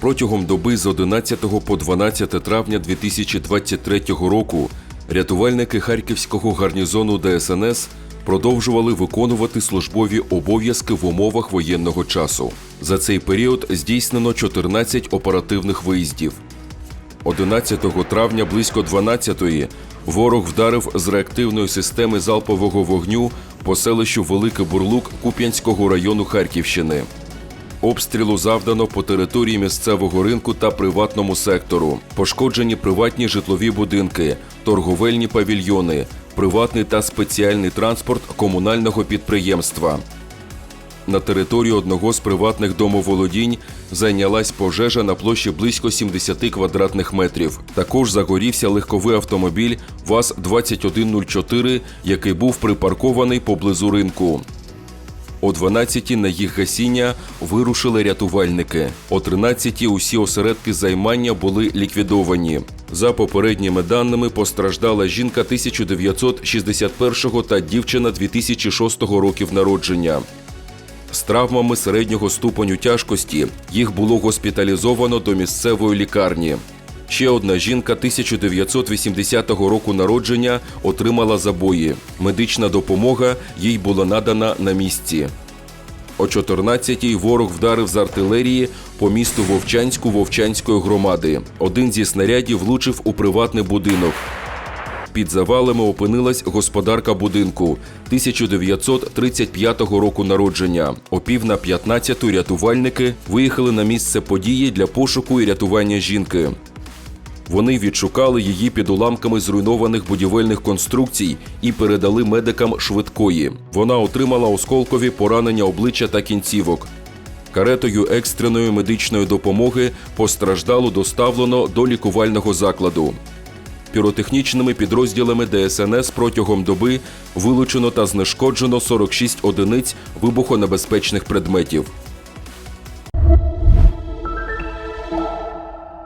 Протягом доби з 11 по 12 травня 2023 року рятувальники Харківського гарнізону ДСНС продовжували виконувати службові обов'язки в умовах воєнного часу. За цей період здійснено 14 оперативних виїздів. 11 травня близько 12-ї ворог вдарив з реактивної системи залпового вогню по селищу Великий Бурлук Куп'янського району Харківщини. Обстрілу завдано по території місцевого ринку та приватному сектору. Пошкоджені приватні житлові будинки, торговельні павільйони, приватний та спеціальний транспорт комунального підприємства. На території одного з приватних домоволодінь зайнялась пожежа на площі близько 70 квадратних метрів. Також загорівся легковий автомобіль ВАЗ-2104, який був припаркований поблизу ринку. О 12-ті на їх гасіння вирушили рятувальники. О 13-ті усі осередки займання були ліквідовані. За попередніми даними постраждала жінка 1961 та дівчина 2006 років народження. З травмами середнього ступеню тяжкості їх було госпіталізовано до місцевої лікарні. Ще одна жінка 1980 року народження отримала забої. Медична допомога їй була надана на місці. О 14-й ворог вдарив з артилерії по місту Вовчанську Вовчанської громади. Один зі снарядів влучив у приватний будинок. Під завалами опинилась господарка будинку 1935 року народження. О пів на 15-ту рятувальники виїхали на місце події для пошуку і рятування жінки. Вони відшукали її під уламками зруйнованих будівельних конструкцій і передали медикам швидкої. Вона отримала осколкові поранення обличчя та кінцівок. Каретою екстреної медичної допомоги постраждалу доставлено до лікувального закладу. Піротехнічними підрозділами ДСНС протягом доби вилучено та знешкоджено 46 одиниць вибухонебезпечних предметів.